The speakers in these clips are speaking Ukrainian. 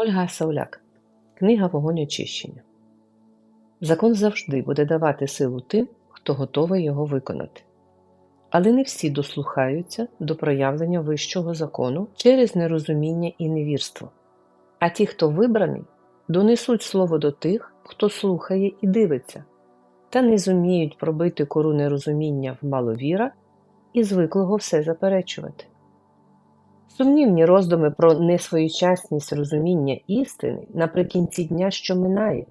Ольга Сауляк. Книга Вогонь очищення. Закон завжди буде давати силу тим, хто готовий його виконати. Але не всі дослухаються до проявлення вищого закону через нерозуміння і невірство. А ті, хто вибраний, донесуть слово до тих, хто слухає і дивиться, та не зуміють пробити кору нерозуміння в маловіра і звиклого все заперечувати. Сумнівні роздуми про несвоєчасність розуміння істини наприкінці дня, що минає,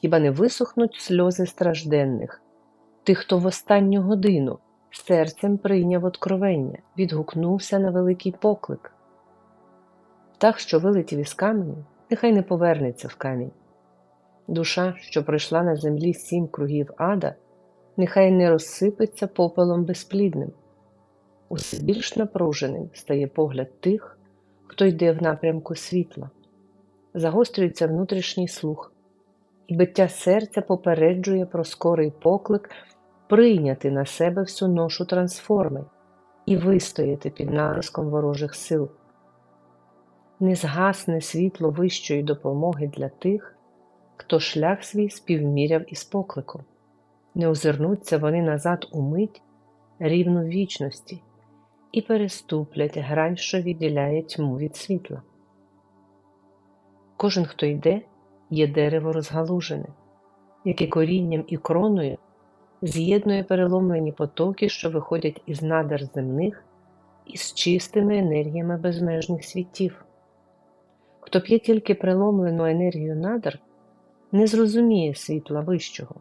хіба не висохнуть сльози стражденних, тих, хто в останню годину серцем прийняв откровення, відгукнувся на великий поклик. Птах, що вилетів із каменю, нехай не повернеться в камінь. Душа, що пройшла на землі сім кругів ада, нехай не розсипеться попелом безплідним. Усе більш напруженим стає погляд тих, хто йде в напрямку світла, загострюється внутрішній слух, і биття серця попереджує про скорий поклик прийняти на себе всю ношу трансформи і вистояти під натиском ворожих сил. Не згасне світло вищої допомоги для тих, хто шлях свій співміряв із покликом, не озирнуться вони назад у мить рівну вічності і переступлять грань, що відділяє тьму від світла. Кожен, хто йде, є дерево розгалужене, яке корінням і кроною з'єднує переломлені потоки, що виходять із надр земних із чистими енергіями безмежних світів. Хто п'є тільки преломлену енергію надр, не зрозуміє світла вищого,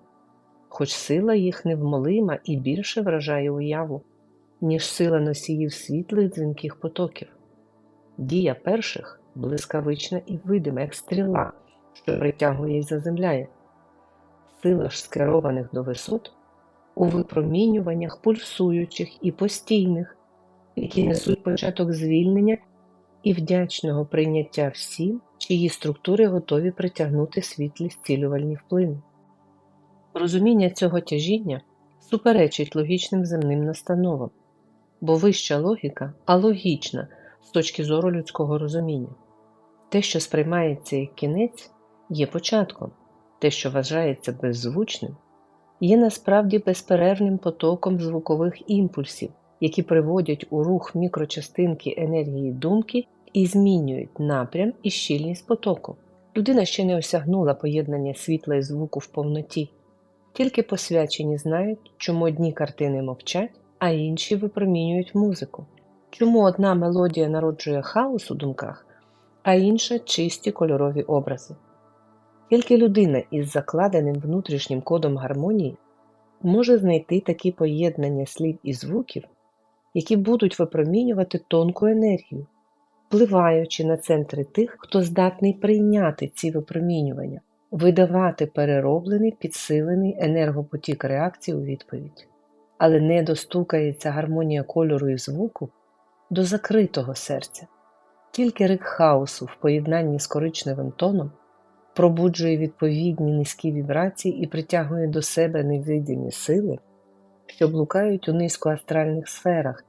хоч сила їх невмолима і більше вражає уяву, ніж сила носіїв світлих дзвінких потоків. Дія перших блискавична і видима, як стріла, що притягує і заземляє. Сила ж скерованих до висот у випромінюваннях пульсуючих і постійних, які несуть початок звільнення і вдячного прийняття всім, чиї структури готові притягнути світлі зцілювальні впливи. Розуміння цього тяжіння суперечить логічним земним настановам, бо вища логіка алогічна з точки зору людського розуміння. Те, що сприймається як кінець, є початком, те, що вважається беззвучним, є насправді безперервним потоком звукових імпульсів, які приводять у рух мікрочастинки енергії думки і змінюють напрям і щільність потоку. Людина ще не осягнула поєднання світла і звуку в повноті, тільки посвячені знають, чому одні картини мовчать, а інші випромінюють музику, чому одна мелодія народжує хаос у думках, а інша чисті кольорові образи. Тільки людина із закладеним внутрішнім кодом гармонії може знайти такі поєднання слів і звуків, які будуть випромінювати тонку енергію, впливаючи на центри тих, хто здатний прийняти ці випромінювання, видавати перероблений підсилений енергопотік реакції у відповідь. Але не достукається гармонія кольору і звуку до закритого серця, тільки рик хаосу в поєднанні з коричневим тоном пробуджує відповідні низькі вібрації і притягує до себе невидимі сили, що блукають у низькоастральних сферах,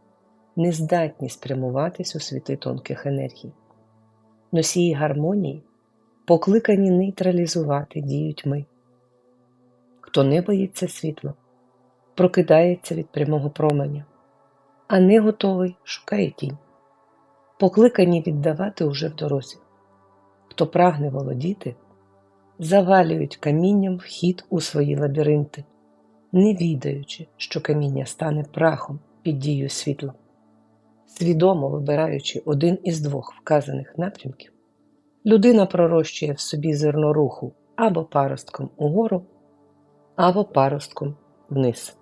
не здатні спрямуватись у світи тонких енергій. Носії гармонії покликані нейтралізувати дію тьми. Хто не боїться світла, прокидається від прямого променя, а не готовий шукає тінь, покликані віддавати уже в дорозі. Хто прагне володіти, завалюють камінням вхід у свої лабіринти, не відаючи, що каміння стане прахом під дією світла. Свідомо вибираючи один із двох вказаних напрямків, людина пророщує в собі зерно руху або паростком угору, або паростком вниз.